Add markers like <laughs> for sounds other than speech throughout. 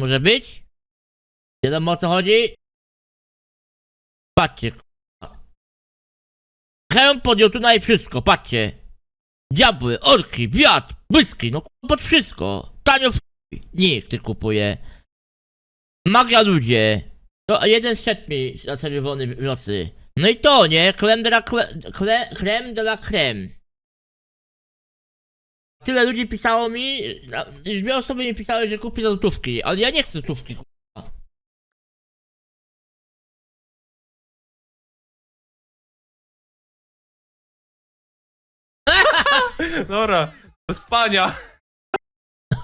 Może być? Wiadomo o co chodzi? Patrzcie. Hełm podjął tutaj wszystko, patrzcie. Diabły, orki, wiatr, błyski, no pod wszystko. Tanio w. Nikt kupuje. Magia ludzie. To jeden szedł mi na czerwonej nocy. No i to, nie? Creme de la creme, creme de la creme. Tyle ludzi pisało mi, już dwie osoby mi pisały, że kupi złotówki, ale ja nie chcę złotówki. k***a. <laughs> Dobra, do spania.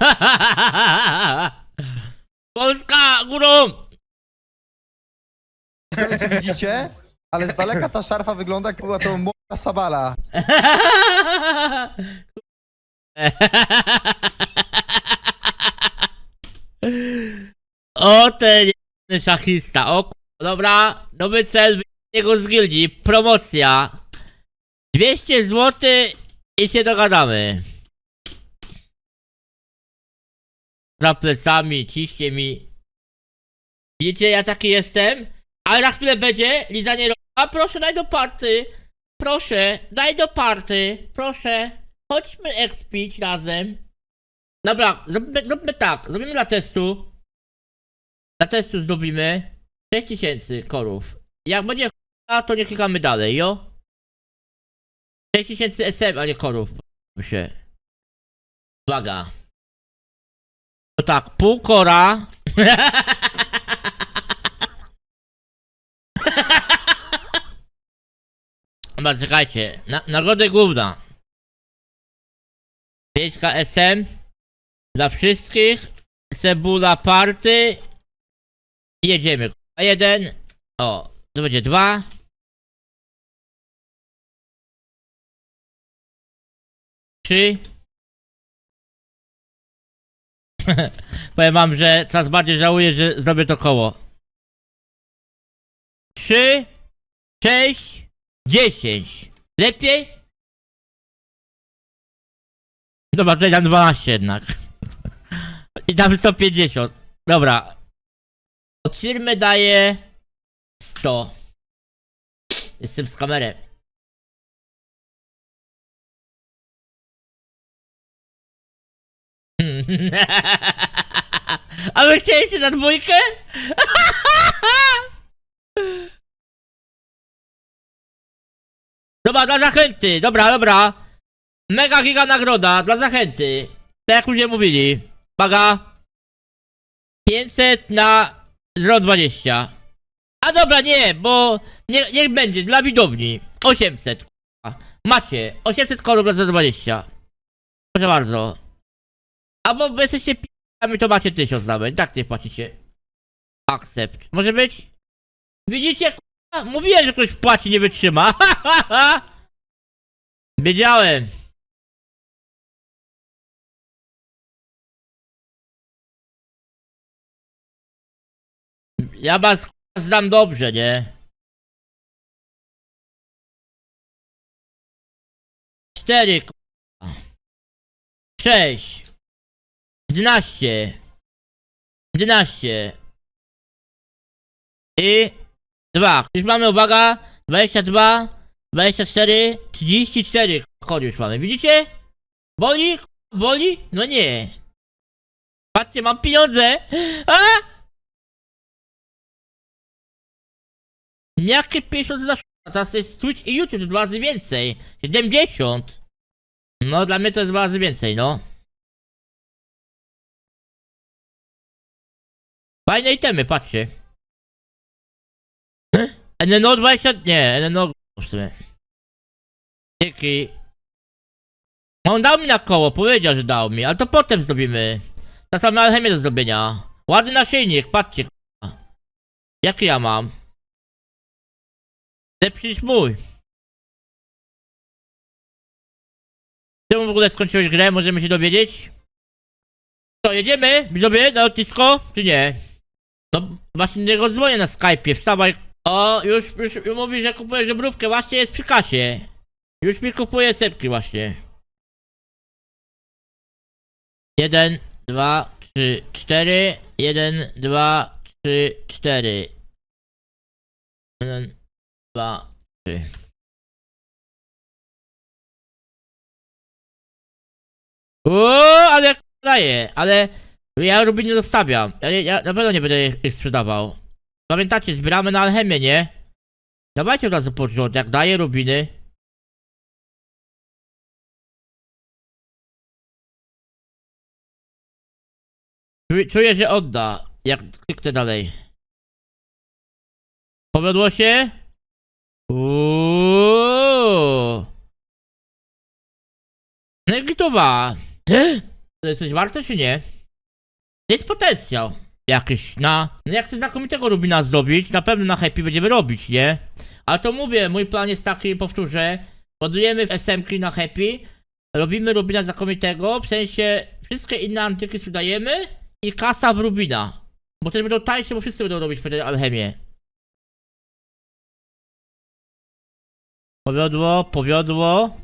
<laughs> Polska górą! Nie wiem, czy widzicie, ale z daleka ta szarfa wygląda jak była to młoda sabala. <laughs> o ten szachista, o dobra, nowy cel jego z gildii, promocja. 200 zł i się dogadamy. Za plecami, ciśnie mi. Wiecie, ja taki jestem, ale na chwilę będzie lizanie roga. Proszę, daj do party. Proszę, daj do party. Proszę, chodźmy expić razem. Dobra, zróbmy, tak, zrobimy dla testu. Dla testu zrobimy 6000 korów. Jak będzie k***a, to nie klikamy dalej, jo? 6000 SM, a nie korów. się. Uwaga. To tak, pół kora. <laughs> Dobra, czekajcie. Na, nagrodę główna. 5 SM. Dla wszystkich. Cebula party. Jedziemy. A jeden. O, to będzie dwa. Trzy. <laughs> Powiem wam, że coraz bardziej żałuję, że zrobię to koło. Trzy. Sześć. Dziesięć. Lepiej? Dobra, tutaj dam 12 jednak. I dam 150. Dobra. Od firmy daję 100. Jestem z kamerą. <laughs> A wy chcieliście na dwójkę? <laughs> Dobra, dla zachęty. Dobra, dobra. Mega giga nagroda dla zachęty. Tak jak ludzie mówili. Baga. 500 na 020. A dobra, nie, bo nie, niech będzie dla widowni. 800. k***a. Macie 800 korów za 20. Proszę bardzo. Albo wy jesteście p***ami, to macie 1000 nawet. Tak nie płacicie. Accept. Może być? Widzicie, k***a? Mówiłem, że ktoś płaci, nie wytrzyma. <laughs> Wiedziałem. Ja was znam dobrze, nie? Cztery. Sześć. Jedenaście. Jedenaście. I dwa. Już mamy, uwaga, 22, 24, 34 kody już mamy. Widzicie? Boli? Boli? No nie. Patrzcie, mam pieniądze. A! Jakie 50 za sz- Teraz jest Twitch i YouTube, to dwa razy więcej. 70. No, dla mnie to jest dwa razy więcej, no. Fajne itemy, patrzcie. NNO 20... Nie, NNO... w sumie. Dzięki. On dał mi na koło, powiedział, że dał mi, ale to potem zrobimy. Ta sama alchemię do zrobienia. Ładny naszyjnik, patrzcie. Jaki ja mam? Niż mój. Czemu w ogóle skończyłeś grę? Możemy się dowiedzieć? Co, jedziemy? Widzowie, na lotnisko? Czy nie? No, do niego dzwonię na Skype'ie, wstawaj. O, już, już, już mówi, że kupuje żebrówkę, właśnie jest przy kasie. Już mi kupuje sepki właśnie. Jeden, dwa, trzy, cztery, Jeden, dwa, trzy, cztery. Jeden, trzy. Uuu, ale daje, ale ja rubin nie dostawiam. Ja, ja na pewno nie będę ich, ich sprzedawał. Pamiętacie, zbieramy na alchemię, nie? Dawajcie od razu początek, jak daję rubiny. Czuję, czuję, że odda, jak kliknę dalej. Powiodło się? Uuuu. No i gitowa. To jest coś warte, czy nie? Jest potencjał jakiś na... No jak chcę znakomitego Rubina zrobić, na pewno na Happy będziemy robić, nie? Ale to mówię, mój plan jest taki, powtórzę. Ładujemy w SM-ki na Happy, robimy Rubina znakomitego, w sensie wszystkie inne antyki sprzedajemy i kasa w Rubina. Bo też będą tańsze, bo wszyscy będą robić wtedy alchemię. Powiodło, powiodło.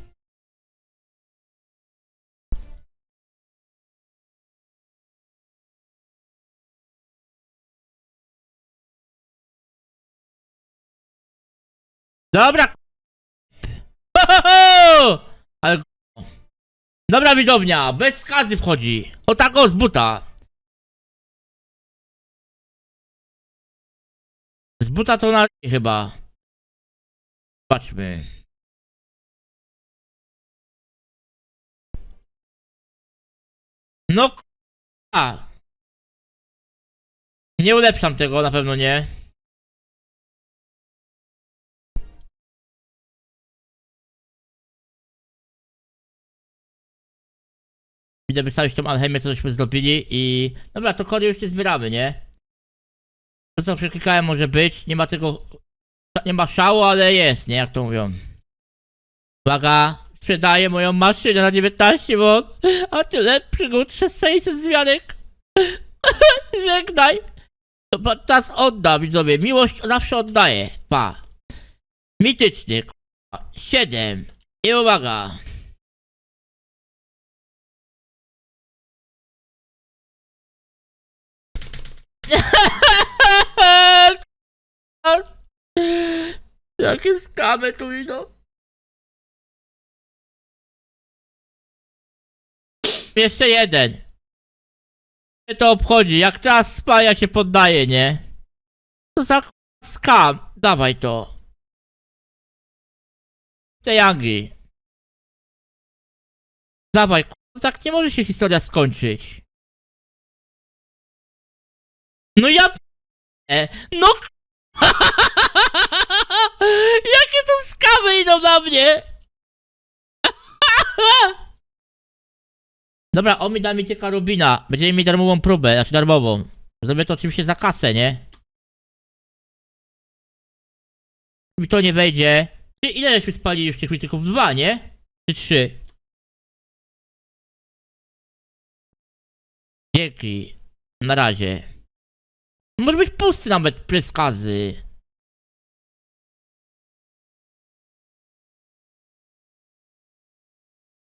Dobra. <laughs> Ale. Dobra widownia, bez skazy wchodzi. O tak o z buta. Z buta to na chyba. Patrzmy. No k***a. Nie ulepszam tego, na pewno nie. Idę wystawić tą alchemię, co żeśmy zrobili i... Dobra, to kory już nie zbieramy, nie? To co przeklikałem może być, nie ma tego... Nie ma szału, ale jest, nie? Jak to mówią. Uwaga, sprzedaję moją maszynę na 19 won, a tyle przygód 600 zmianek. <laughs> Żegnaj. To teraz oddam, widzowie. Miłość zawsze oddaje. Pa. Mityczny. k***a. 7. I uwaga. <laughs> <laughs> Jakie skamy tu idą. Jeszcze jeden. Mnie to obchodzi, jak teraz spaja się poddaje, nie? To za k***a skam. Dawaj to. Te Yangi. Dawaj, tak nie może się historia skończyć. No ja No k- <laughs> Jakie to skamy idą na mnie! <laughs> Dobra, on mi da mi tylko Rubina. Będziemy mieć darmową próbę, znaczy darmową. Zrobię to oczywiście za kasę, nie? Mi to nie wejdzie. Ile żeśmy spalili już tych liczyków? Dwa, nie? Czy trzy? Dzięki. Na razie. Może być pusty nawet preskazy.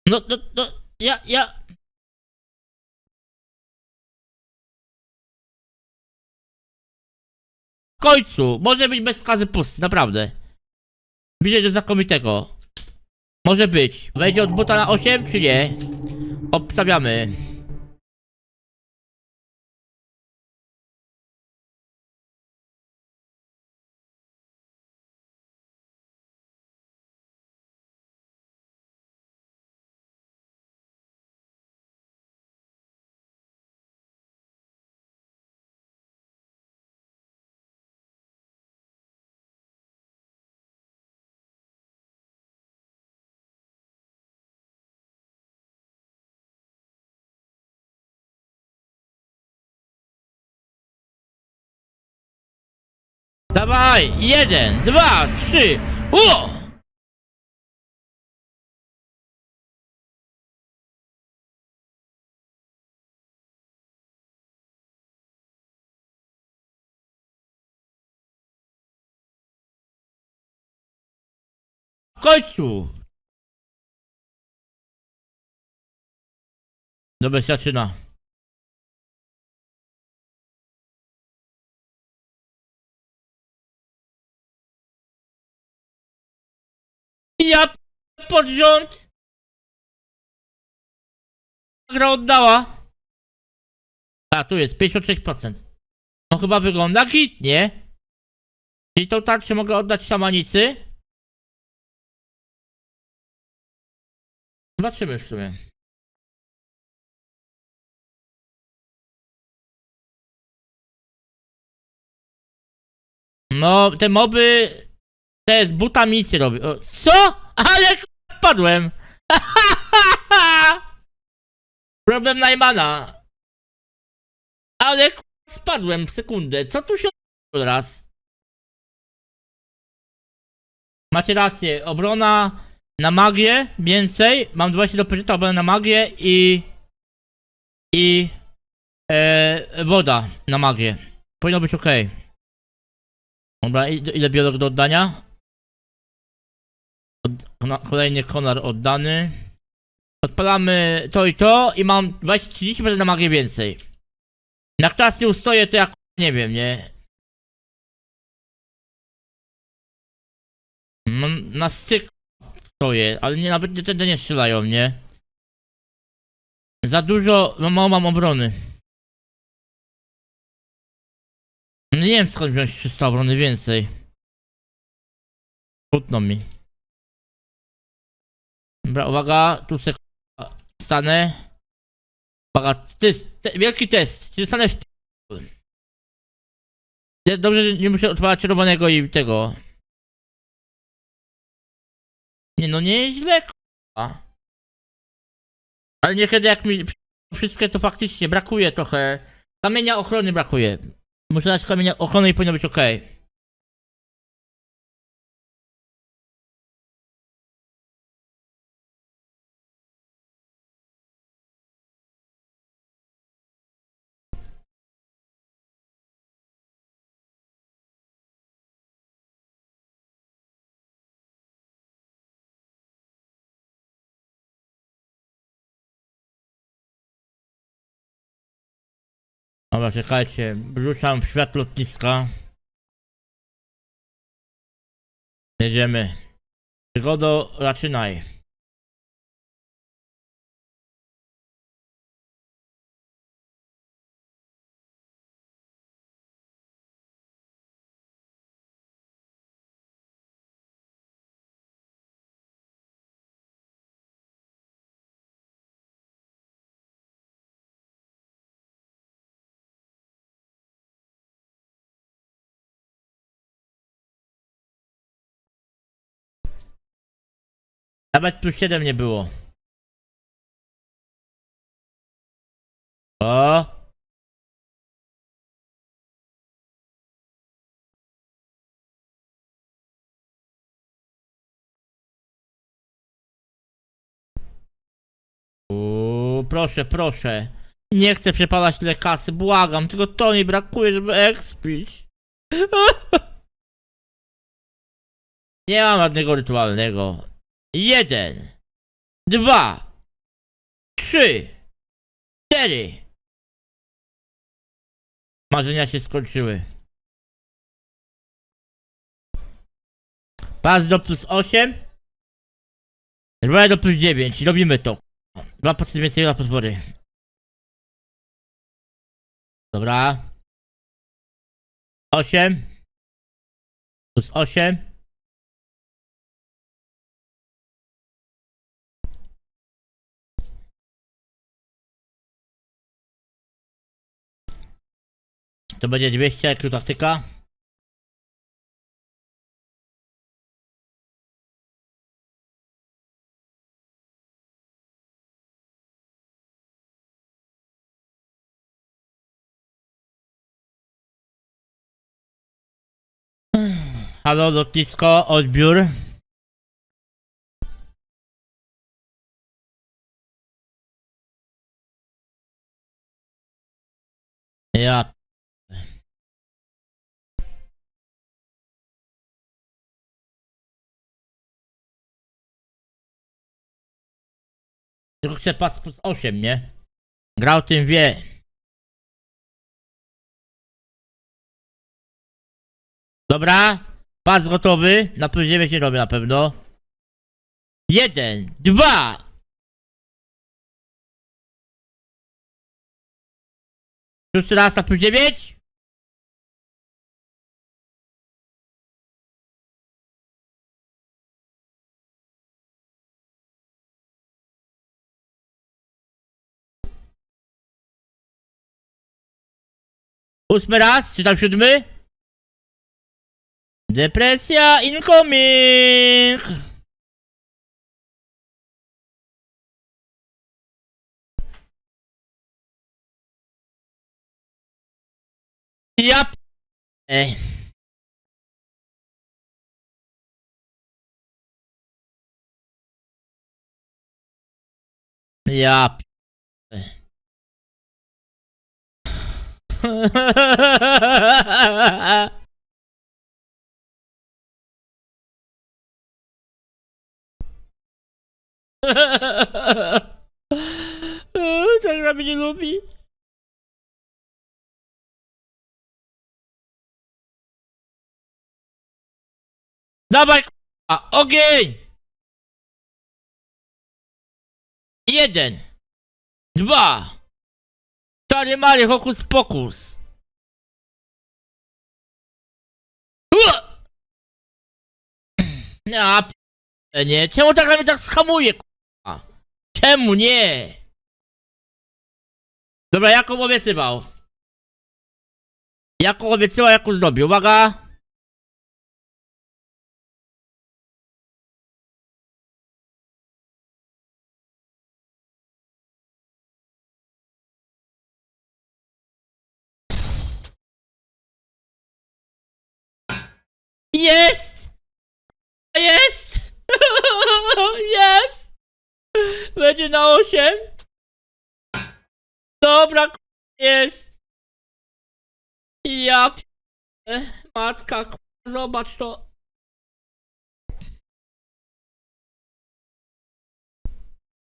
No, no, no, ja, ja... W końcu, może być bez skazy pusty, naprawdę. Bliżej do znakomitego. Może być. Wejdzie od buta na 8, czy nie? Obstawiamy. Dawaj! Jeden, dwa, trzy! O! W końcu! Dobra, zaczyna. Ja pod rząd. Gra oddała. A, tu jest 56%. No chyba wygląda git, nie? Czyli tą tarczę mogę oddać szamanicy? Zobaczymy w sumie. No, te moby... Te z buta misję robi. Co? Ale k- spadłem. <laughs> Problem Najmana. Ale spadłem sekundę. Co tu się od raz? Macie rację. Obrona na magię więcej. Mam 20 do peżyta, obrona na magię i... I... E, woda na magię. Powinno być ok. Dobra, ile, biolog do oddania? Kolejny konar oddany. Odpalamy to i to i mam 20, 30% na magię więcej. Na klas nie ustoję, to ja k- nie wiem, nie? Na styk stoję, ale nie, nawet nie, wtedy nie strzelają, nie? Za dużo, no mało mam obrony. No Nie wiem skąd wziąć 300 obrony więcej. Trudno mi. Dobra, uwaga, tu se stanę. Uwaga, test, te, wielki test. Czy stanę Nie, Dobrze, że nie muszę odpalać czerwonego i tego. Nie no, nie jest źle, k***a. Ale niekiedy jak mi wszystkie to faktycznie brakuje trochę. Kamienia ochrony brakuje. Muszę dać kamienia ochrony i powinno być ok. Dobra, czekajcie. Wrzucam w świat lotniska. Jedziemy. Przygodo, zaczynaj. Nawet plus 7 nie było. O! Proszę, proszę. Nie chcę przepalać tyle kasy, błagam, tylko to mi brakuje, żeby expić. <laughs> Nie mam żadnego rytualnego. Jeden, dwa, trzy, cztery. Marzenia się skończyły. Pas do plus 8. Zbroja do plus 9. Robimy to. Dwa procent więcej na podpory. Dobra. 8. Plus 8. To będzie 200 jak taktyka. Halo, lotnisko, odbiór. Ja Tylko chcę pas plus 8, nie? Grał tym wie. Dobra, pas gotowy. Na plus 9 nie robię na pewno. Jeden, dwa. Szósty raz na plus dziewięć. Ósmy raz, czy tam siódmy? Depresja incoming! Ja p... Ej. Ja p... <laughs> Tak gra mnie nie lubi. Dawaj k***a, ogień! Jeden. Dwa. Czary mary, hokus pokus. Ua! <clears throat> P... nie. Czemu tak na mnie tak schamuje k***a? Czemu nie? Dobra, Jakub obiecywał. Jakub obiecywał, Jakub zrobił. Uwaga. Dobra, jest. Ja p... Matka, zobacz to.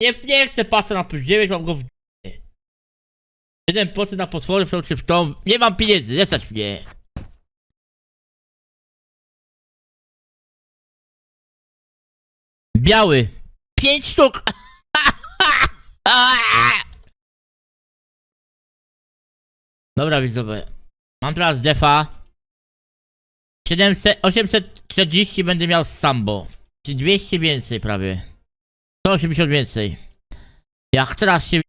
Nie, nie chcę pasa na plus 9, mam go w... 1% na potwory, w czy w tą... Nie mam pieniędzy, nie stać mnie. Biały. Pięć sztuk. <laughs> Dobra widzowie. Mam teraz defa. 700, 840 będę miał z Sambo. Czyli 200 więcej prawie. 180 więcej. Jak teraz się...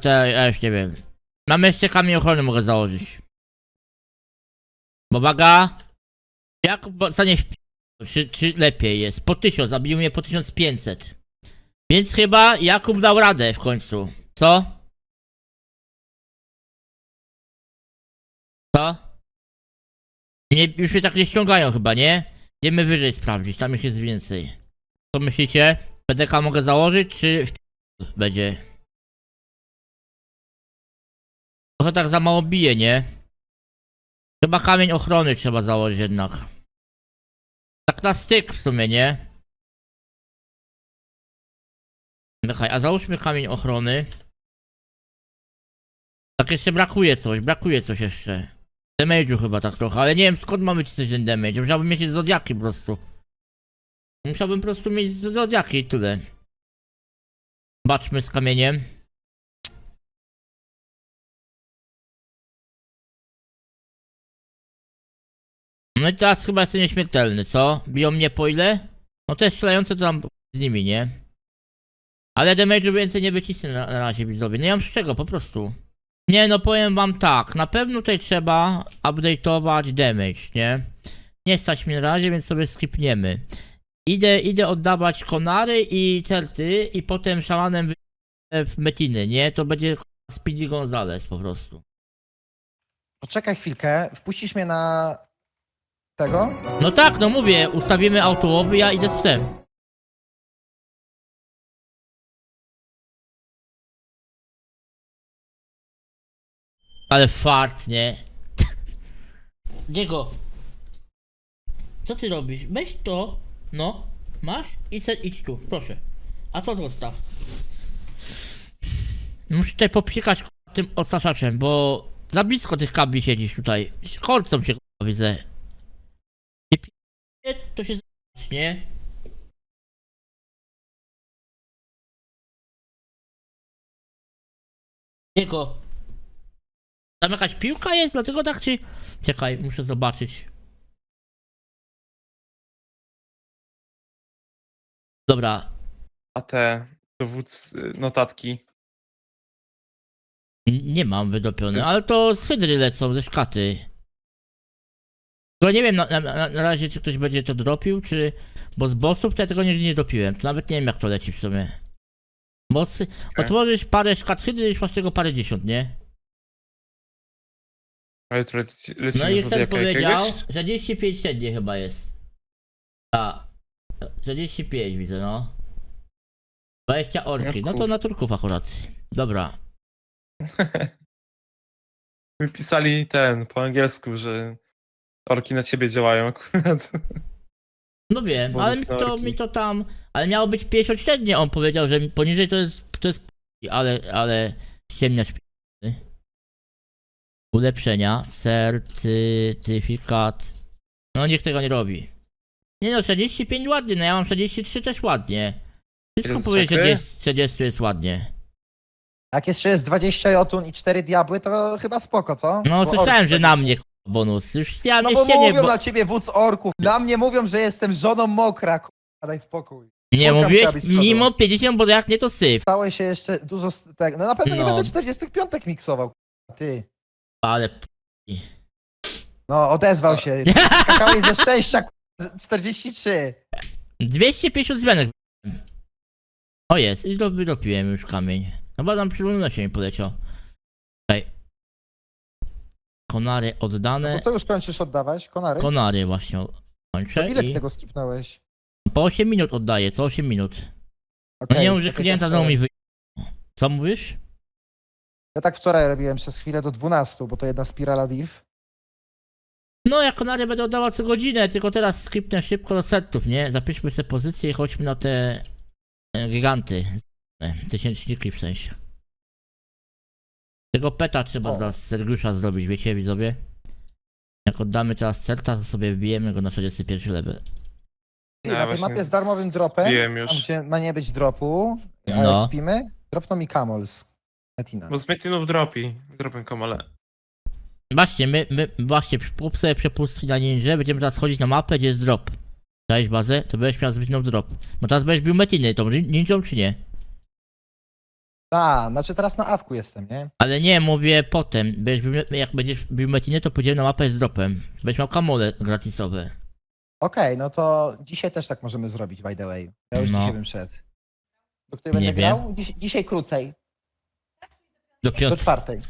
To ja już nie wiem. Mam jeszcze kamień ochrony mogę założyć. Bo baga... Jak stanie czy, czy lepiej jest? Po 1000, a bił mnie po 1500. Więc chyba Jakub dał radę w końcu. Co? Co? Nie, już mnie tak nie ściągają chyba, nie? Idziemy wyżej sprawdzić, tam ich jest więcej. Co myślicie? PDK mogę założyć, czy będzie? Trochę tak za mało bije, nie? Chyba kamień ochrony trzeba założyć jednak. Tak na styk w sumie, nie? Czekaj, a załóżmy kamień ochrony. Tak jeszcze brakuje coś, brakuje coś jeszcze. Damage'u chyba tak trochę, ale nie wiem skąd mamy ci coś ten damage. Musiałbym mieć zodiaki po prostu. Musiałbym po prostu mieć zodiaki i tyle. Baczmy z kamieniem. No i teraz chyba jestem nieśmiertelny, co? Biją mnie po ile? No te strzelające to tam z nimi, nie? Ale damage'u więcej nie wycisnę na, na razie widzowie. Nie mam z czego, po prostu. Nie no, powiem wam tak. Na pewno tutaj trzeba update'ować damage, nie? Nie stać mnie na razie, więc sobie skipniemy. Idę, idę oddawać konary i certy i potem szamanem wy- w metiny, nie? To będzie Speedy Gonzales po prostu. Poczekaj chwilkę, wpuścisz mnie na... tego? No tak, no mówię, ustawimy autołowy, ja idę z psem. Ale fart, nie? Diego, co ty robisz? Weź to, no, masz i se idź tu, proszę. A to zostaw. Muszę tutaj popsikać tym odstraszaczem, bo za blisko tych kabli siedzisz tutaj. Kolcą cię widzę. Nie p***nie, to się z... nie? Diego, tam jakaś piłka jest, dlatego tak czy... Czekaj, muszę zobaczyć. Dobra. A te dowód notatki. N- Nie mam wydopione, ale to z hydry lecą, ze szkaty. Tylko nie wiem na, na, na na razie, czy ktoś będzie to dropił, czy... Bo z bossów to ja tego nigdy nie dopiłem. To nawet nie wiem, jak to leci w sumie. Bossy... Otworzysz parę szkat hydry, już masz tego parę dziesiąt, nie? A jutro leci- lecimy No i Zodiaka powiedział, jakiegoś? 45 średnie chyba jest. A, 45 widzę, no. 20 orki, no to kur- na Turków akurat. Dobra. <laughs> My pisali ten po angielsku, że orki na ciebie działają akurat. No wiem, Bonus ale mi to, orki. mi to tam, ale miało być 50 średnie, on powiedział, że mi poniżej to jest, to jest p- ale, ale ściemniacz p- Ulepszenia, certyfikat, no niech tego nie robi. Nie no, 45 ładnie, no ja mam 43 też ładnie. Wszystko Jest powie, że czekry? 40 40 jest ładnie. Jak jeszcze jest 20 jotun i 4 diabły, to chyba spoko, co? No Bo słyszałem, że na 20. mnie k***a, bonus. Już ja No nie bo nie, mówią bo... na ciebie wódz orków. Na mnie mówią, że jestem żoną mokra, k***a, daj spokój. nie Szukam mówiłeś trzeba być z przodu. mimo 50, bo jak nie to syf. Stało się jeszcze dużo z tego. No na pewno nie No. będę 45 miksował, k***a, ty. Ale p- No, odezwał się. <laughs> Skakałeś ze szczęścia, k***a, 43. 250 zmianek. O jest, i do- już kamień. No bo tam przy luminosie mi poleciał. Okej. Konary oddane. To co już kończysz oddawać? Konary? Konary właśnie kończę ile ty i tego skipnąłeś? po 8 minut oddaję, co 8 minut. No Okej, nie mów, że klienta znowu mi wy... Co mówisz? Ja tak wczoraj robiłem przez chwilę do 12, bo to jedna spirala div. No, ja konary będę oddawał co godzinę, tylko teraz skipnę szybko do setów, nie? Zapiszmy sobie pozycję i chodźmy na te e, giganty. E, Tysięczniki w sensie. Tego peta trzeba O. z Sergiusza zrobić, wiecie widzowie? Jak oddamy teraz certa, to sobie wbijemy go na 41 level. Ty, Ja na tej właśnie mapie z darmowym dropem, zbiłem tam już. gdzie ma nie być dropu, ale No. jak spimy, dropną mi kamol z Metina. Bo z Metinów dropi. Dropię komale. Właśnie, my, my właśnie kup sobie przepustki na ninja, będziemy teraz chodzić na mapę, gdzie jest drop. Dałeś bazę, to będziesz miał zbytną drop. No teraz będziesz bił metiny, tą nin- ninją czy nie? A, znaczy teraz na awku jestem, nie? Ale nie, mówię potem. Będziesz bił, jak będziesz bił metiny, to pójdziemy na mapę z dropem. Będziesz miał kamole gratisowe. Okej, no to dzisiaj też tak możemy zrobić, by the way. Ja już No. dzisiaj bym szedł. Do której Nie będę wiem. grał? Dziś, dzisiaj krócej, Do do czwartej.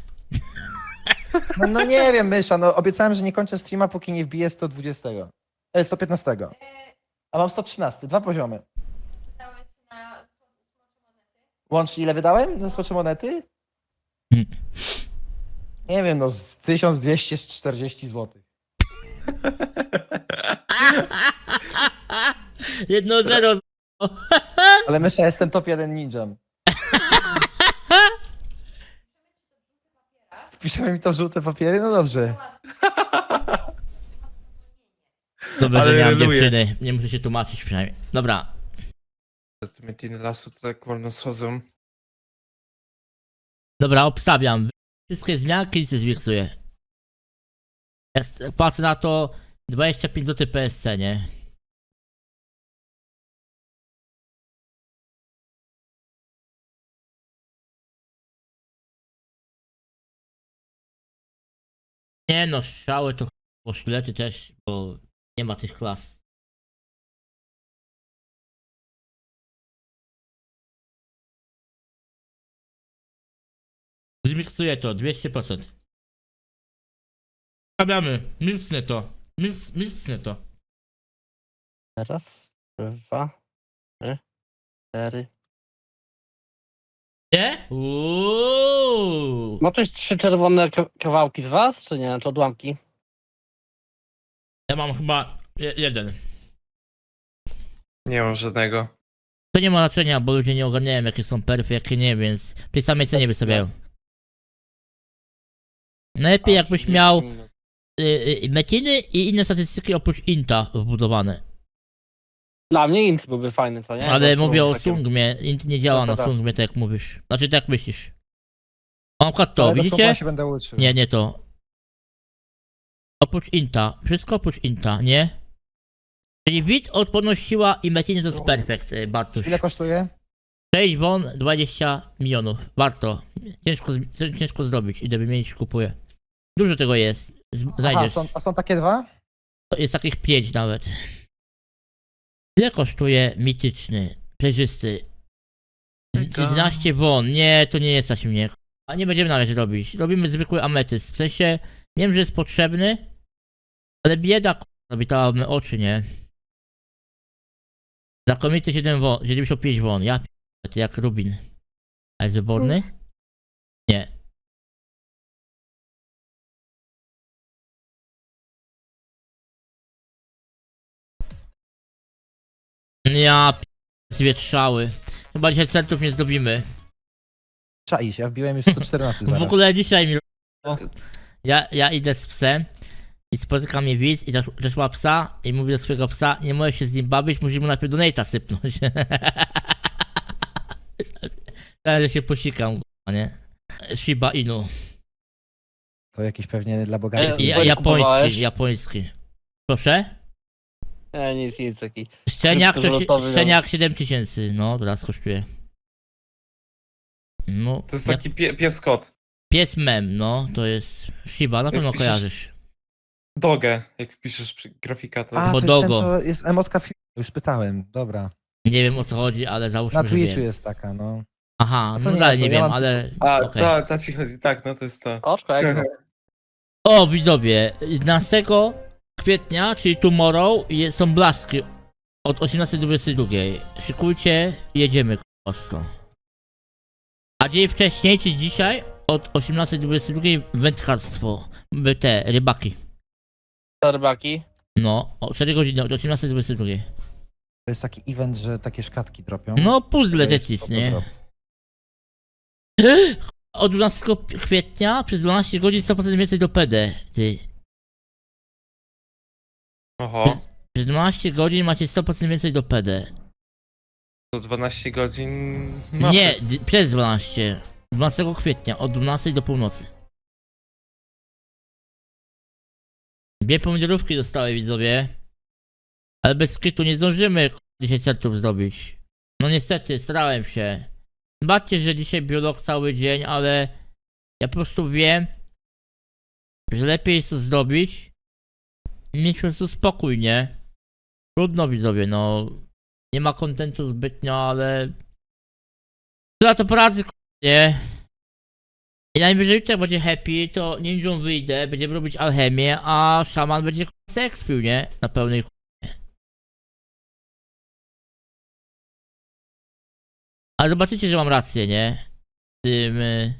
No, no nie wiem, Mysza, no obiecałem, że nie kończę streama, póki nie wbiję 120. E, 115. A mam 113, dwa poziomy. Łącznie ile wydałem na smocze monety? Nie wiem, no z 1240 zł. Jedno zero. Ale Mysza, jestem top 1 ninjem. <laughs> Wpiszemy mi to w żółte papiery? No dobrze. Dobra, że Ale nie mam luję. dziewczyny. Nie muszę się tłumaczyć przynajmniej. Dobra. Te Metiny lasu to tak wolno schodzą. Dobra, obstawiam. Wszystkie zmianki i się zmiksuję. Jest, płacę na to 25 zł PSC, nie? Nie no, strzały to po sztylety też, bo nie ma tych klas. Zmiksuję to, 200%. Stawiamy, milcnę to. Milc, milcnę to. Raz, dwa, trzy, cztery. Nie? Uuuu. Ma ktoś trzy czerwone ka- kawałki z was, czy nie? Czy odłamki? Ja mam chyba je, jeden. Nie mam żadnego. To nie ma znaczenia, bo ludzie nie ogarniają jakie są perfy, jakie nie, więc w tej samej cenie wystawiają. Najlepiej jakbyś 30 miał y, y, metiny i inne statystyki oprócz inta wbudowane. Dla mnie int byłby fajny, co nie? Ale mówię o sungmie, int nie działa No to na tak. sungmie tak jak mówisz. Znaczy tak myślisz. O, przykład to, Całego widzicie? się będę uczył. Nie, nie to. Oprócz Inta. Wszystko oprócz Inta, nie? Czyli bit odporność siła i mecenie to jest perfekt, y, Bartuś. Ile kosztuje? 6 won, 20 milionów. Warto. Ciężko, z- ciężko zrobić. Idę wymienić, kupuję. Dużo tego jest. Z- Aha, Znajdziesz. są, a są takie dwa? Jest takich 5 nawet. Ile kosztuje mityczny, przejrzysty? Mega. 11 won. Nie, to nie jest stać mnie. A nie będziemy nawet robić. Robimy zwykły ametyst. W sensie, wiem, że jest potrzebny, ale bieda k***a, oczy, nie? Znakomity 7 won, 75 won. Ja jak Rubin. A jest wyborny? Nie. Ja p***a, zwietrzały. Chyba dzisiaj centrów nie zrobimy. Czaisz, ja wbiłem już 114 <laughs> W zaraz. ogóle dzisiaj mi. Ja, ja idę z psem i spotyka mnie widz i też, też ma psa i mówię do swojego psa, nie możesz się z nim bawić, musimy mu najpierw donate'a sypnąć. <laughs> Ale się posikam, k***a, nie? Shiba Inu. To jakiś pewnie dla bogatych. Ej, Ja, japoński, kupowałeś? japoński. Proszę? Nie, nic, nic taki. Szczeniak, to, Kryptowalutowy, się- szczeniak 7000, no teraz kosztuje. No, To jest ja- taki pie, pies kot. pies mem, no, to jest Shiba, na pewno piszesz- kojarzysz. Dogę, jak wpiszesz przy grafika, to... A, to jest ten, Bodogo. co jest emotka fi- Już pytałem, dobra. Nie wiem o co chodzi, ale załóżmy, Na że Twitchu wiem. jest taka, no. Aha, A to no nie, dalej to nie ja wiem, mam- ale. A, okej. ta, ta ci chodzi, tak, no to jest to. Oczko, jak to? <laughs> O, widzowie, 11 kwietnia, czyli tomorrow, je- są blaski od 18 do 22. Szykujcie, jedziemy prosto. A dzień wcześniej, czyli dzisiaj, od 18 do 22 wędkarstwo. By Te rybaki. Torbaki. No, o 4 godziny, od 18 do 22. To jest taki event, że takie szkatki dropią. No, puzzle To jest Tetris, nie? Od 12 kwietnia przez 12 godzin 100% więcej do PD. Ty. Oho, Przez 12 godzin macie 100% więcej do PD. to 12 godzin... No, Nie, d- przez 12. 12 kwietnia, od 12 do północy. Dwie pomidorówki dostały widzowie. Ale bez kitu nie zdążymy k- dzisiaj setów zrobić. No niestety, starałem się. Zobaczcie, że dzisiaj biolog cały dzień, ale ja po prostu wiem, że lepiej jest to zrobić mieć po spokój, nie? Trudno widzowie, no. Nie ma kontentu zbytnio, ale Trzeba to k- nie? I najwyżej jak będzie happy, to ninją wyjdę, będziemy robić alchemię, a szaman będzie seks pił, nie? Na pełnej Ale zobaczycie, że mam rację, nie? Tym, y,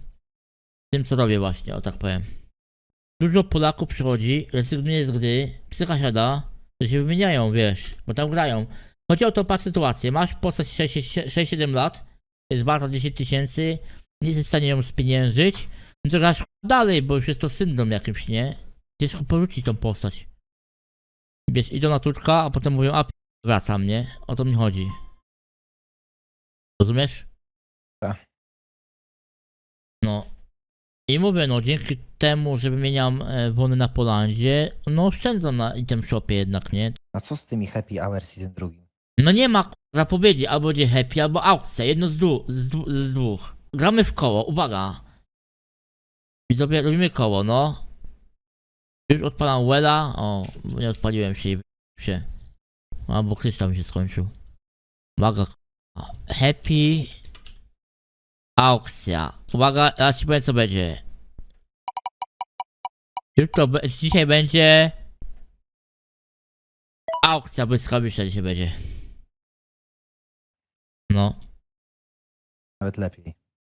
tym co robię właśnie, o tak powiem. Dużo Polaków przychodzi, rezygnuje z gry, psycha siada, że się wymieniają, wiesz, bo tam grają. Chodzi o to, patrz sytuację, masz postać 6-7 lat, jest warta 10 tysięcy, nie jesteś w stanie ją spieniężyć, no to grasz dalej, bo już jest to syndrom jakimś, nie? Ciężko porzucić tą postać. Wiesz, idą na turka, a potem mówią, a p- wracam, nie? O to mi chodzi. Rozumiesz? Tak. No. I mówię, no dzięki temu, że wymieniam e, wony na Polandzie, no oszczędzam na item shopie jednak, nie? A co z tymi happy hours i tym drugim? No nie ma k- zapowiedzi, albo będzie happy, albo aukcja, jedno z, z, dwu, z dwóch. Gramy w koło, uwaga. Widzowie, robimy koło, no. Już odpalam Wella, o, nie odpaliłem się i się. A, bo krystal mi się skończył. Uwaga, k- happy aukcja. Uwaga, ja ci powiem co będzie. Jutro, dzisiaj będzie aukcja błyskawiczna dzisiaj będzie. No. Nawet lepiej.